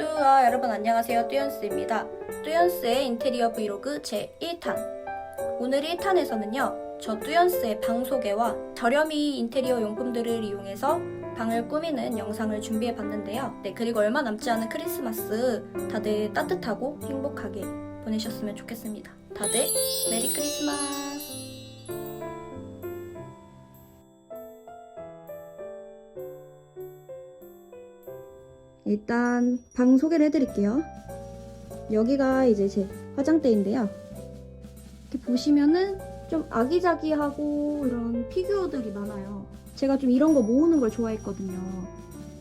뚜아 여러분 안녕하세요. 뚜연스입니다. 뚜연스의 인테리어 브이로그 제1탄. 오늘 1탄에서는요 저 뚜연스의 방 소개와 저렴이 인테리어 용품들을 이용해서 방을 꾸미는 영상을 준비해 봤는데요. 네 그리고 얼마 남지 않은 크리스마스 다들 따뜻하고 행복하게 보내셨으면 좋겠습니다. 다들 메리 크리스마스 일단 방 소개를 해드릴게요. 여기가 이제 제 화장대인데요. 이렇게 보시면은 좀 아기자기하고 이런 피규어들이 많아요. 제가 좀 이런 거 모으는 걸 좋아했거든요.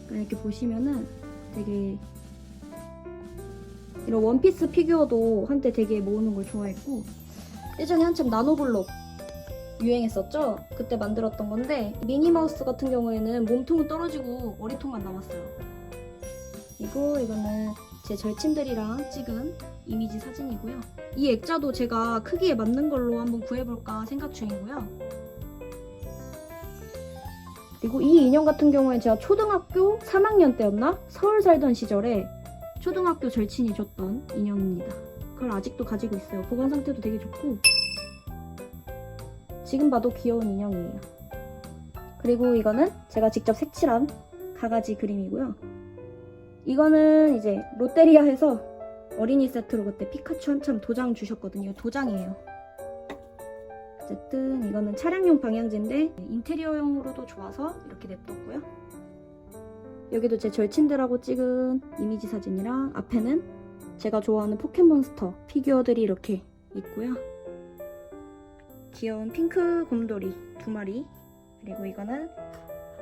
이렇게 보시면은 되게 이런 원피스 피규어도 한때 되게 모으는 걸 좋아했고 예전에 한참 나노블록 유행했었죠? 그때 만들었던 건데 미니마우스 같은 경우에는 몸통은 떨어지고 머리통만 남았어요. 그리고 이거는 제 절친들이랑 찍은 이미지 사진이고요. 이 액자도 제가 크기에 맞는 걸로 한번 구해볼까 생각 중이고요. 그리고 이 인형 같은 경우에 제가 초등학교 3학년 때였나? 서울 살던 시절에 초등학교 절친이 줬던 인형입니다. 그걸 아직도 가지고 있어요. 보관 상태도 되게 좋고 지금 봐도 귀여운 인형이에요. 그리고 이거는 제가 직접 색칠한 가가지 그림이고요. 이거는 이제 롯데리아에서 어린이 세트로 그때 피카츄 한참 도장 주셨거든요. 도장이에요. 어쨌든 이거는 차량용 방향제인데 인테리어용으로도 좋아서 이렇게 냅뒀고요. 여기도 제 절친들하고 찍은 이미지 사진이랑 앞에는 제가 좋아하는 포켓몬스터 피규어들이 이렇게 있고요. 귀여운 핑크 곰돌이 두 마리 그리고 이거는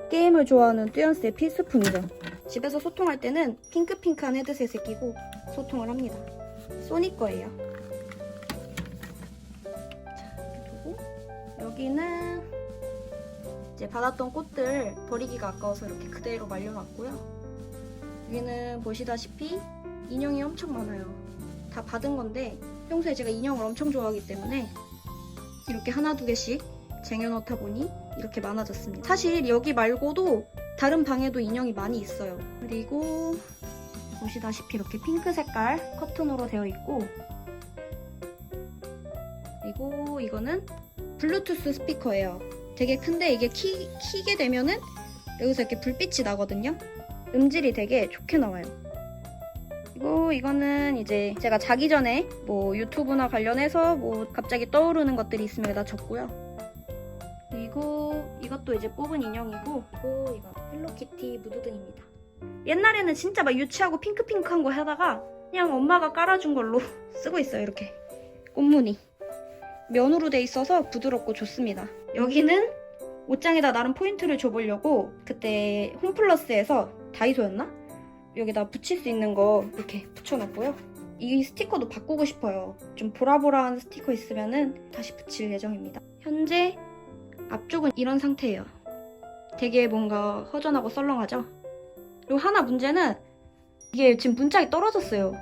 게임을 좋아하는 뚜연스의 필수품이죠. 집에서 소통할 때는 핑크핑크한 헤드셋을 끼고 소통을 합니다. 소니 거예요. 자, 두고 여기는 이제 받았던 꽃들 버리기가 아까워서 이렇게 그대로 말려놨고요. 여기는 보시다시피 인형이 엄청 많아요. 다 받은 건데 평소에 제가 인형을 엄청 좋아하기 때문에 이렇게 하나 두 개씩 쟁여놓다 보니 이렇게 많아졌습니다. 사실 여기 말고도 다른 방에도 인형이 많이 있어요. 그리고 보시다시피 이렇게 핑크 색깔 커튼으로 되어 있고 그리고 이거는 블루투스 스피커예요. 되게 큰데 이게 키, 키게 되면은 여기서 이렇게 불빛이 나거든요. 음질이 되게 좋게 나와요. 그리고 이거는 이제 제가 자기 전에 뭐 유튜브나 관련해서 뭐 갑자기 떠오르는 것들이 있으면 여기다 적고요. 이것도 이제 뽑은 인형이고 그리고 이거 헬로키티 무드등입니다. 옛날에는 진짜 막 유치하고 핑크핑크한 거 하다가 그냥 엄마가 깔아준 걸로 쓰고 있어요 이렇게 꽃무늬 면으로 돼 있어서 부드럽고 좋습니다. 여기는 옷장에다 나름 포인트를 줘보려고 그때 홈플러스에서 다이소였나? 여기다 붙일 수 있는 거 이렇게 붙여놨고요. 이 스티커도 바꾸고 싶어요. 좀 보라보라한 스티커 있으면은 다시 붙일 예정입니다. 현재 앞쪽은 이런 상태예요. 되게 뭔가 허전하고 썰렁하죠? 그리고 하나 문제는 이게 지금 문짝이 떨어졌어요.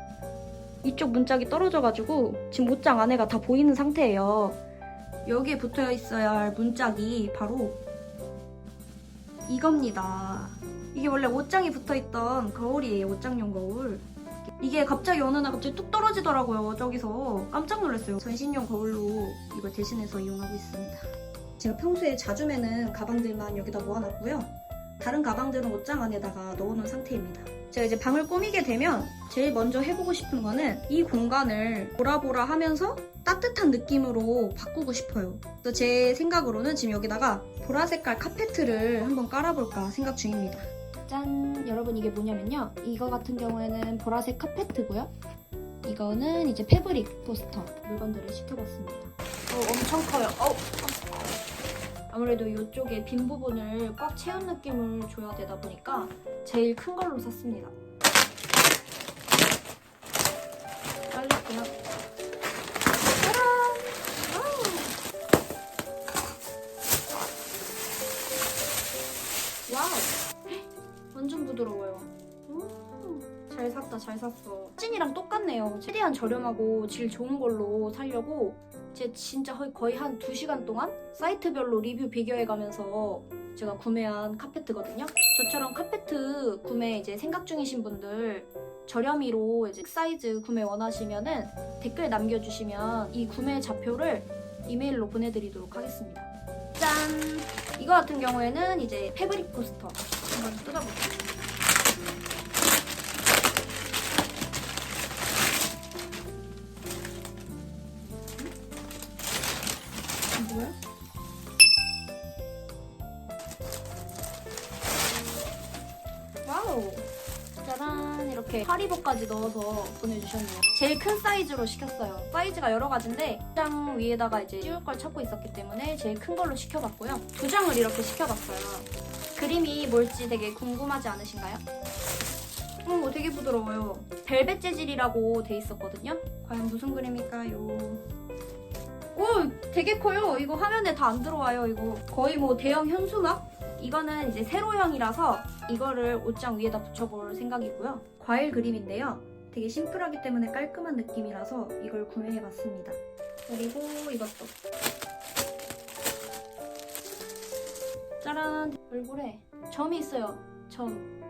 이쪽 문짝이 떨어져가지고 지금 옷장 안에가 다 보이는 상태예요. 여기에 붙어 있어야 할 문짝이 바로 이겁니다. 이게 원래 옷장이 붙어있던 거울이에요. 옷장용 거울. 이게 갑자기 어느 날 갑자기 뚝 떨어지더라고요. 저기서 깜짝 놀랐어요. 전신용 거울로 이걸 대신해서 이용하고 있습니다. 제가 평소에 자주 매는 가방들만 여기다 모아놨고요. 다른 가방들은 옷장 안에다가 넣어놓은 상태입니다. 제가 이제 방을 꾸미게 되면 제일 먼저 해보고 싶은 거는 이 공간을 보라보라 하면서 따뜻한 느낌으로 바꾸고 싶어요. 그래서 제 생각으로는 지금 여기다가 보라 색깔 카페트를 한번 깔아볼까 생각 중입니다. 짠! 여러분 이게 뭐냐면요. 이거 같은 경우에는 보라색 카페트고요. 이거는 이제 패브릭 포스터 물건들을 시켜봤습니다. 어, 엄청 커요. 어우. 아무래도 이쪽에 빈 부분을 꽉 채운 느낌을 줘야 되다 보니까 제일 큰 걸로 샀습니다. 빨릴게요. 짜란! 와우! 완전 부드러워요. 오, 잘 샀다, 잘 샀어. 사진이랑 똑같네요. 최대한 저렴하고 질 좋은 걸로 사려고 제 진짜 거의- 한 2시간 동안 사이트별로 리뷰 비교해가면서 제가 구매한 카페트거든요. 저처럼 카페트 구매 이제 생각 중이신 분들 저렴이로 이제 사이즈 구매 원하시면은 댓글 남겨주시면 이 구매 좌표를 이메일로 보내드리도록 하겠습니다. 짠! 이거 같은 경우에는 이제 패브릭 포스터 한번 뜯어볼게요. 이렇게 하리보까지 넣어서 보내주셨네요. 제일 큰 사이즈로 시켰어요. 사이즈가 여러 가지인데 장 위에다가 이제 씌울 걸 찾고 있었기 때문에 제일 큰 걸로 시켜봤고요. 두 장을 이렇게 시켜봤어요. 그림이 뭘지 되게 궁금하지 않으신가요? 오, 되게 부드러워요. 벨벳 재질이라고 돼 있었거든요. 과연 무슨 그림일까요? 오, 되게 커요. 이거 화면에 다 안 들어와요. 이거 거의 뭐 대형 현수막? 이거는 이제 세로형이라서 이거를 옷장 위에다 붙여볼 생각이고요. 과일 그림인데요. 되게 심플하기 때문에 깔끔한 느낌이라서 이걸 구매해봤습니다. 그리고 이것도. 짜란! 얼굴에 점이 있어요. 점.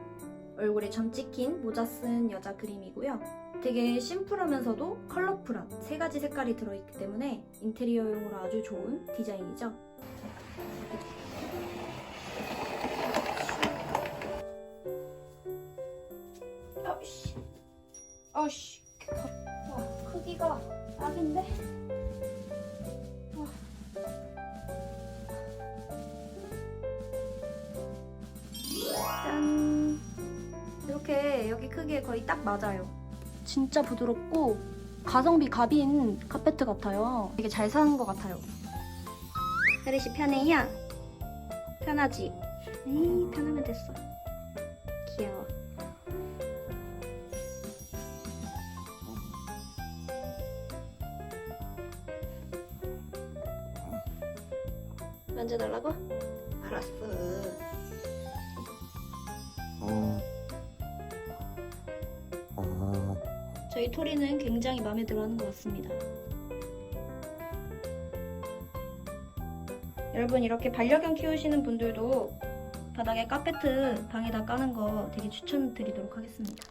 얼굴에 점 찍힌 모자 쓴 여자 그림이고요. 되게 심플하면서도 컬러풀한 세 가지 색깔이 들어있기 때문에 인테리어용으로 아주 좋은 디자인이죠. 아우씨, 와, 크기가 딱인데. 와. 짠. 이렇게 여기 크기에 거의 딱 맞아요. 진짜 부드럽고 가성비 갑인 카페트 같아요. 되게 잘 사는 것 같아요. 혜리씨 편해요? 편하지? 에이, 편하면 됐어. 만져달라고? 알았어. 어. 어. 저희 토리는 굉장히 마음에 들어하는 것 같습니다. 여러분 이렇게 반려견 키우시는 분들도 바닥에 카페트 방에다 까는 거 되게 추천드리도록 하겠습니다.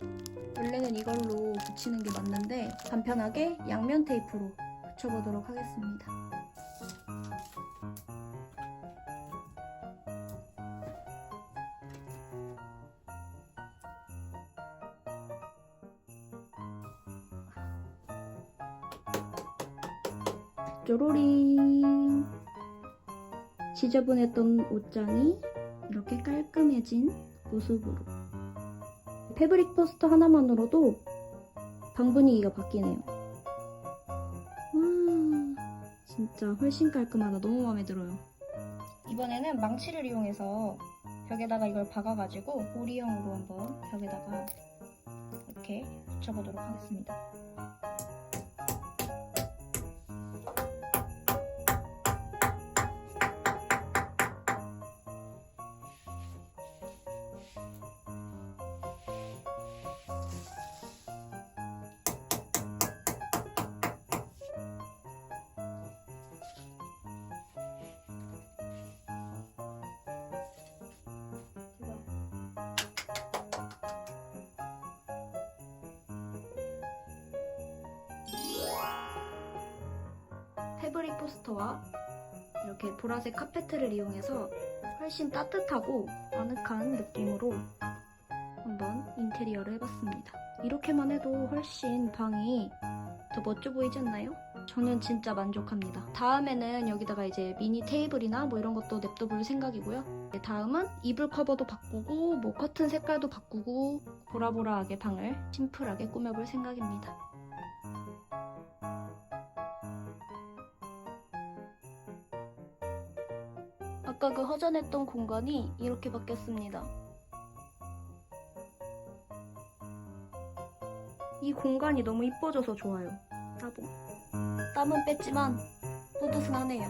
원래는 이걸로 붙이는 게 맞는데 간편하게 양면 테이프로 붙여보도록 하겠습니다. 쪼로링 지저분했던 옷장이 이렇게 깔끔해진 모습으로. 패브릭 포스터 하나만으로도 방 분위기가 바뀌네요. 와 진짜 훨씬 깔끔하다. 너무 마음에 들어요. 이번에는 망치를 이용해서 벽에다가 이걸 박아가지고 오리형으로 한번 벽에다가 이렇게 붙여보도록 하겠습니다 패브릭 포스터와 이렇게 보라색 카페트를 이용해서 훨씬 따뜻하고 아늑한 느낌으로 한번 인테리어를 해봤습니다. 이렇게만 해도 훨씬 방이 더 멋져 보이지 않나요? 저는 진짜 만족합니다. 다음에는 여기다가 이제 미니 테이블이나 뭐 이런 것도 냅둬 볼 생각이고요. 네, 다음은 이불 커버도 바꾸고 뭐 커튼 색깔도 바꾸고 보라보라하게 방을 심플하게 꾸며볼 생각입니다. 그 허전했던 공간이 이렇게 바뀌었습니다. 이 공간이 너무 이뻐져서 좋아요. 따봉. 땀은 뺐지만 뿌듯은 하네요.